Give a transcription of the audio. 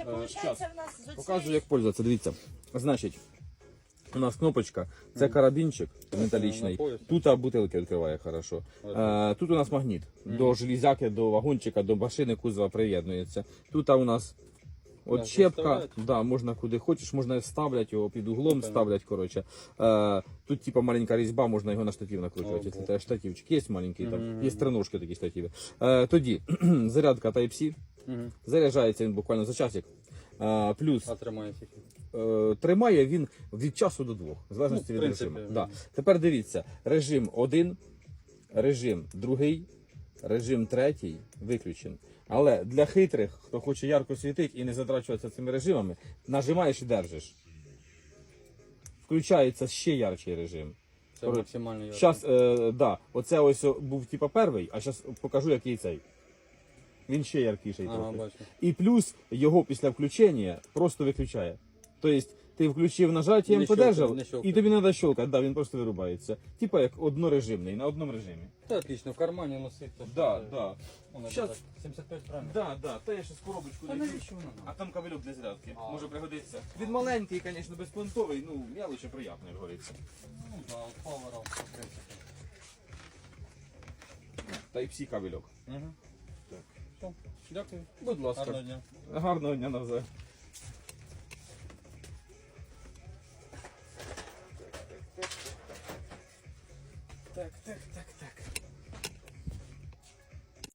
Е, виходить, щас. в нас з Показую, як пользуватися. Дивіться. Значить, у нас кнопочка, це карабінчик металічний. Тут бутилки відкриває хорошо. Е, тут у нас магніт. До железяки, до вагончика, до машини кузова приєднується. Тут у нас от Можна щепка, да, можна куди хочеш, можна ставлять його під углом, ставлять. Коротше. Е, тут типа маленька різьба, можна його на штатив накручувати. Якщо це штативчик є маленький, там, є триножки такі штативи. Е, тоді зарядка Type-C, Угу. заряджається він буквально за часик. Е, плюс А тримає тільки. е, тримає він від часу до двох, в залежності Ну, в від принципі, режиму. ну. Да. Тепер дивіться: режим один, режим другий, режим третій виключений. Але для хитрих, хто хоче ярко світити і не затрачуватися цими режимами, нажимаєш і держиш. Включається ще ярчий режим. Це максимально ярко. Зараз, е, да, оце ось був типа перший, а зараз покажу, який цей. Він ще яркіший Ага, трохи. бачу. І плюс його після включення просто виключає. Тобто ти включив нажаттям, Не подержав, щелкає, не щелкає. і тобі треба щелкати, да, він просто вирубається. Типа як однорежимний, на одному режимі. Та отлично, в кармані носить. то Да, да. Воно Щас- так, 75 правильно? Да, да, та я ще з коробочку Та не навіщо воно А там кабельок для зарядки. А. Може пригодиться. Він маленький, звісно, безпонтовий, ну, мелочі приємно, як говориться. Ну, да, от Power Up, в принципі. Та й всі кабельок. Угу. Дякую. Будь ласка. Гарного дня. Гарного дня навзаєм. Так, так, так, так.